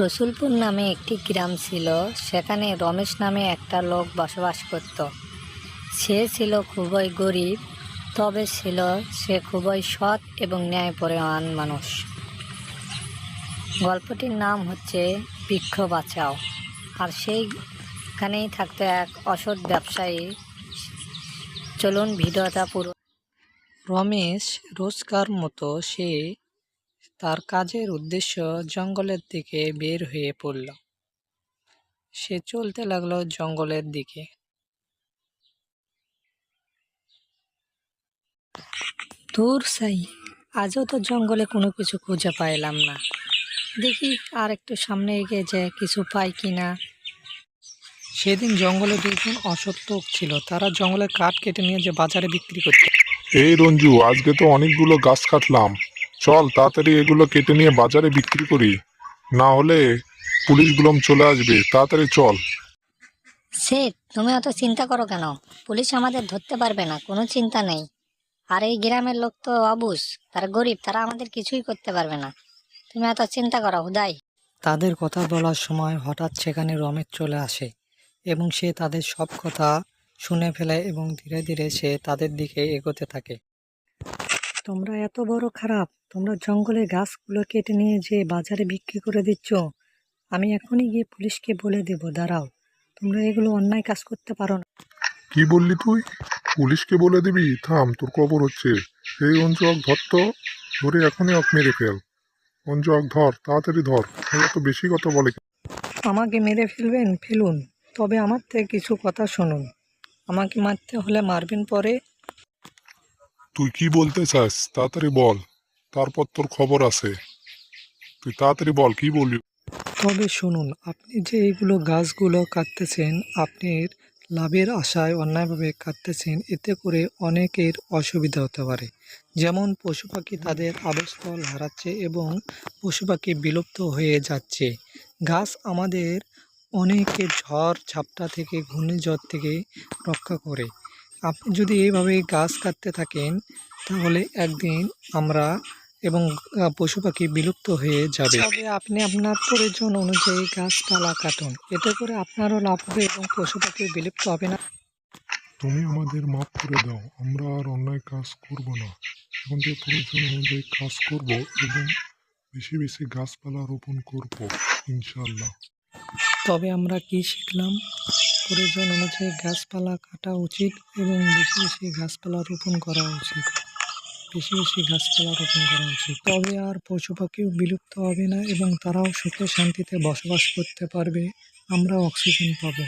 রসুলপুর নামে একটি গ্রাম ছিল। সেখানে রমেশ নামে একটা লোক বসবাস করত। সে ছিল খুবই গরিব, তবে ছিল, সে খুবই সৎ এবং ন্যায়পরায়ণ মানুষ। গল্পটির নাম হচ্ছে বৃক্ষ বাঁচাও। আর সেইখানেই থাকতো এক অসৎ ব্যবসায়ী। চলুন ভিডিওটা পুরো রমেশ রোজকার মতো সে তার কাজের উদ্দেশ্য জঙ্গলের দিকে বের হয়ে পড়ল। সে চলতে লাগল জঙ্গলের দিকে। দূর, সাই। আজও তো জঙ্গলে কোনো কিছু খুঁজে পাইলাম না। দেখি আর একটু সামনে এগিয়ে যে কিছু পাই কিনা সেদিন জঙ্গলে দুজন লোক ছিল। তারা জঙ্গলের কাঠ কেটে নিয়ে যে বাজারে বিক্রি করত। এই রঞ্জু, আজকে তো অনেকগুলো গাছ কাটলাম। চল তাড়াতাড়ি এগুলো কেটে নিয়ে বাজারে বিক্রি করি। না হলে পুলিশগুলো চলে আসবে। তাড়াতাড়ি চল। শেঠ তুমি অত চিন্তা করো কেন? পুলিশ আমাদের ধরতে পারবে না কোনো চিন্তা নেই। আর এই গ্রামের লোক তো অবুস তারা গরিব তারা আমাদের কিছুই করতে পারবে না। তুমি এত চিন্তা করো হুদাই। তাদের কথা বলার সময় হঠাৎ সেখানে রমেশ চলে আসে এবং সে তাদের সব কথা শুনে ফেলে এবং ধীরে ধীরে সে তাদের দিকে এগোতে থাকে। তোমরা এত বড় খারাপ। তোমরা জঙ্গলে গাছগুলো কেটে নিয়ে যে বাজারে বিক্রি করে দিচ্ছ আমি এখনই গিয়ে পুলিশকে বলে দেব দাঁড়াও। তোমরা এগুলো অন্যায় কাজ করতে পারো না। কি বললি তুই? পুলিশকে বলে দিবি? থাম তোর কবর হচ্ছে। এই অক ধর তো। ধরে এখনই অক মেরে ফেল। অক ধর তাড়াতাড়ি ধর। এত বেশি কথা বলে আমাকে মেরে ফেলবেন ফেলুন। তবে আমার থেকে কিছু কথা শুনুন। আমাকে মারতে হলে মারবেন পরে। তুই কি বলতে চাস তাড়াতাড়ি বল। তারপর তোর খবর আছে। তুই তাড়াতাড়ি বল, কি বলবি? তবে শুনুন, আপনি যে এইগুলো গাছগুলো কাটতেছেন, আপনার লাভের আশায় অন্যায়ভাবে কাটতেছেন, এতে করে অনেকের অসুবিধা হতে পারে। যেমন পশু পাখি তাদের আবাসস্থল হারাচ্ছে এবং পশু পাখি বিলুপ্ত হয়ে যাচ্ছে। গাছ আমাদের অনেকের ঝড় ঝাপটা থেকে, ঘূর্ণিঝড় থেকে রক্ষা করে। আপনি যদি এইভাবে গাছ কাটতে থাকেন তাহলে একদিন আমরা এবং পশু পাখি বিলুপ্ত হয়ে যাবে। তবে আপনি আপনার প্রয়োজন অনুযায়ী গাছপালা কাটুন। এতে করে আপনারও লাভ হবে এবং পশু পাখি বিলুপ্ত হবে না। তুমি আমাদের মাফ করে দাও। আমরা আর অন্যায় কাজ করব না। এখন থেকে প্রয়োজন অনুযায়ী কাজ করব এবং বেশি বেশি গাছপালা রোপণ করব ইনশাল্লাহ তবে আমরা কি শিখলাম? প্রয়োজন অনুযায়ী গাছপালা কাটা উচিত এবং বেশি বেশি গাছপালা রোপণ করা উচিত। বেশি বেশি গাছপালা রোপণ করা উচিত। তবে আর পশু পাখিও বিলুপ্ত হবে না এবং তারাও সুখে শান্তিতে বসবাস করতে পারবে। আমরা অক্সিজেন পাবো।